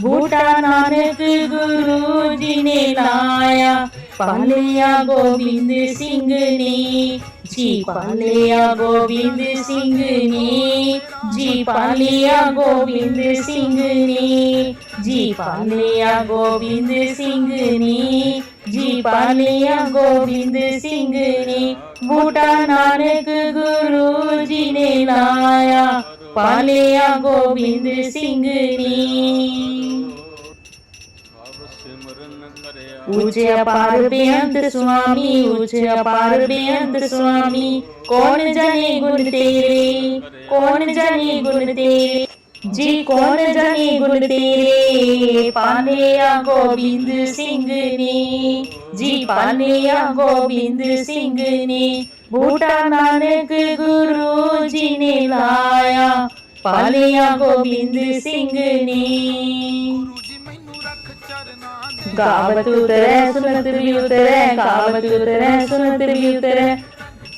ਬੂਟਾ ਨਾਨਕ ਗੁਰੂ ਜੀ ਨੇ ਲਾਇਆ। ਪਾਲਿਆ ਗੋਬਿੰਦ ਸਿੰਘ ਨੇ, ਜੀ ਪਾਲਿਆ ਗੋਬਿੰਦ ਸਿੰਘ ਨੇ, ਜੀ ਪਾਲਿਆ ਗੋਬਿੰਦ ਸਿੰਘ ਨੇ, ਜੀ ਪਾਲਿਆ ਗੋਬਿੰਦ ਸਿੰਘ ਨੇ, ਜੀ ਪਾਲਿਆ ਗੋਬਿੰਦ ਸਿੰਘ ਨੇ, ਬੂਟਾ ਨਾਨਕ ਗੁਰੂ ਜੀ ਨੇ ਲਾਇਆ। ਪਾਲਿਆ ਗੋਬਿੰਦ ਸਿੰਘ ਨੇ। ਉੱਚੇ ਅਪਾਰ ਬੇਅੰਤ ਸੁਆਮੀ ਉੱਚੇ ਅਪਾਰ ਬੇਅੰਤ ਸੁਆਮੀ, ਕੌਣ ਜਾਣੇ ਗੁਣ ਤੇਰੇ? ਕੌਣ ਜਾਣੇ ਗੁਣ ਤੇਰੇ? ਜੀ ਕੌਣ ਜਾਣੇ ਗੁਣ ਤੇਰੇ? ਪਾਲਿਆ ਗੋਬਿੰਦ ਸਿੰਘ ਨੇ। ਜੀ ਪਾਲਿਆ ਗੋਬਿੰਦ ਸਿੰਘ ਨੇ। ਬੂਟਾ ਨਾਨਕ ਗੁਰੂ ਜੀ ਨੇ ਲਾਇਆ। ਪਾਲਿਆ ਗੋਬਿੰਦ ਸਿੰਘ ਨੇ। ਜੀ ਮੈਨੂੰ ਰੱਖ ਚਰਨਾਂ ਦੇ ਗਾਵਤ ਉਤਰੈ, ਸੁਨਤ ਵੀ ਉਤਰੈ, ਗਾਵਤ ਉਤਰੈ, ਸੁਨਤ ਵੀ ਉਤਰੈ।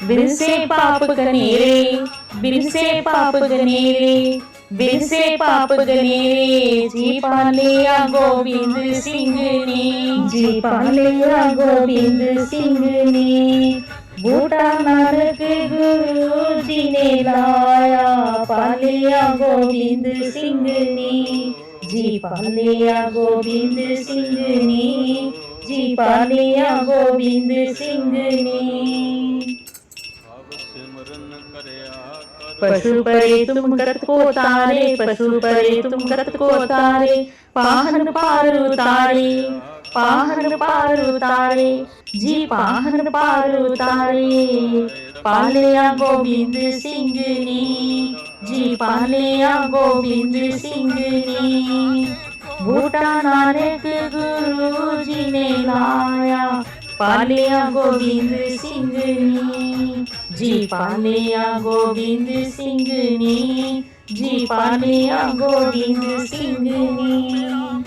ਬਿਨਸੇ ਪਾਪ ਕਨੇਰੇ ਬਿਨਸੇ ਪਾਪ ਕਨੇਰੇ। ਬਿਨਸੇ ਪਾਪ ਕਨੇਰੇ ਜੀ ਪਾਲਿਆ ਗੋਬਿੰਦ ਸਿੰਘ ਨੇ ਜੀ ਪਾਲਿਆ ਗੋਬਿੰਦ ਸਿੰਘ ਨੇ ਬੂਟਾ ਨਾਨਕ ਗੁਰੂ ਜੀ ਨੇ ਲਾਇਆ ਪਾਲਿਆ ਗੋਬਿੰਦ ਸਿੰਘ ਨੇ ਜੀ ਪਾਲਿਆ ਗੋਬਿੰਦ ਸਿੰਘ ਨੇ ਜੀ ਪਾਲਿਆ ਗੋਬਿੰਦ ਸਿੰਘ ਨੇ ਸਭ पशुपरेतुं कत्कोतारे पशुपरेतुं कत्कोतारे पाहन पारुतारे पाहन पारुतारे जी पाहन पारुतारे पालिया गोविंद सिंह ने जी पालिया गोविंद सिंह ने बूटा नानक गुरु जी ने लाया पालिया गोविंद सिंह ने ਜੀ ਪਾਲਿਆ ਗੋਬਿੰਦ ਸਿੰਘ ਨੇ। ਜੀ ਪਾਲਿਆ ਗੋਬਿੰਦ ਸਿੰਘ ਨੇ।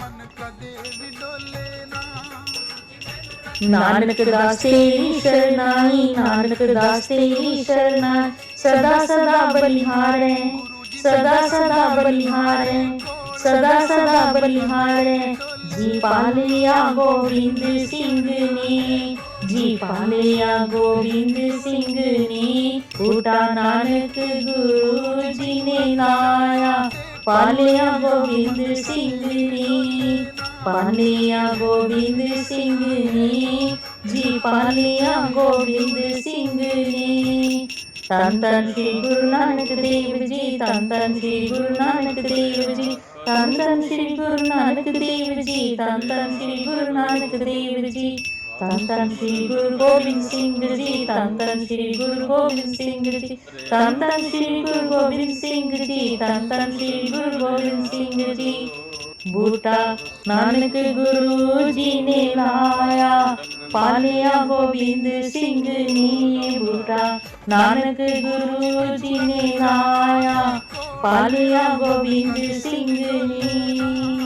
ਨਾਨਕ ਦਾਸੇ ਸ਼ਰਨਾਈ, ਨਾਨਕ ਦਾਸੇ ਸ਼ਰਨਾਈ। ਸਦਾ ਸਦਾ ਬਲਿਹਾਰੈ, ਸਦਾ ਸਦਾ ਬਲਿਹਾਰੈ, ਸਦਾ ਸਦਾ ਬਲਿਹਾਰੈ। ਜੀ ਪਾਲਿਆ ਗੋਬਿੰਦ ਸਿੰਘ ਨੇ। ਜੀ ਪਾਲਿਆ ਗੋਬਿੰਦ ਸਿੰਘ ਨੇ ਬੂਟਾ ਨਾਨਕ ਗੁਰੂ ਜੀ ਨੇ ਲਾਇਆ ਪਾਲਿਆ ਗੋਬਿੰਦ ਸਿੰਘ ਨੇ, ਪਾਲਿਆ ਗੋਬਿੰਦ ਸਿੰਘ ਨੇ, ਜੀ ਪਾਲਿਆ ਗੋਬਿੰਦ ਸਿੰਘ ਨੇ। ਤਨ ਤਨ ਸ੍ਰੀ ਗੁਰੂ ਨਾਨਕ ਦੇਵ ਜੀ ਤਨ ਤਨ ਸ੍ਰੀ ਗੁਰੂ ਨਾਨਕ ਦੇਵ ਜੀ ਤਨ ਤਨ ਸ੍ਰੀ ਗੁਰੂ ਨਾਨਕ ਦੇਵ ਜੀ ਤਨ ਤਨ ਸ੍ਰੀ ਗੁਰੂ ਨਾਨਕ ਦੇਵ ਜੀ। ਤਨ ਤਨ ਸ੍ਰੀ ਗੁਰੂ ਗੋਬਿੰਦ ਸਿੰਘ ਜੀ ਤਨ ਤਨ ਸ੍ਰੀ ਗੁਰੂ ਗੋਬਿੰਦ ਸਿੰਘ ਜੀ ਤਨ ਤਨ ਸ੍ਰੀ ਗੁਰੂ ਗੋਬਿੰਦ ਸਿੰਘ ਜੀ ਤਨ ਤਨ ਸ੍ਰੀ ਗੁਰੂ ਗੋਬਿੰਦ ਸਿੰਘ ਜੀ ਬੂਟਾ ਨਾਨਕ ਗੁਰੂ ਜੀ ਨੇ ਲਾਇਆ ਪਾਲਿਆ ਗੋਬਿੰਦ ਸਿੰਘ ਨੇ ਬੂਟਾ ਨਾਨਕ ਗੁਰੂ ਜੀ ਨੇ ਲਾਇਆ ਪਾਲਿਆ ਗੋਬਿੰਦ ਸਿੰਘ ਨੇ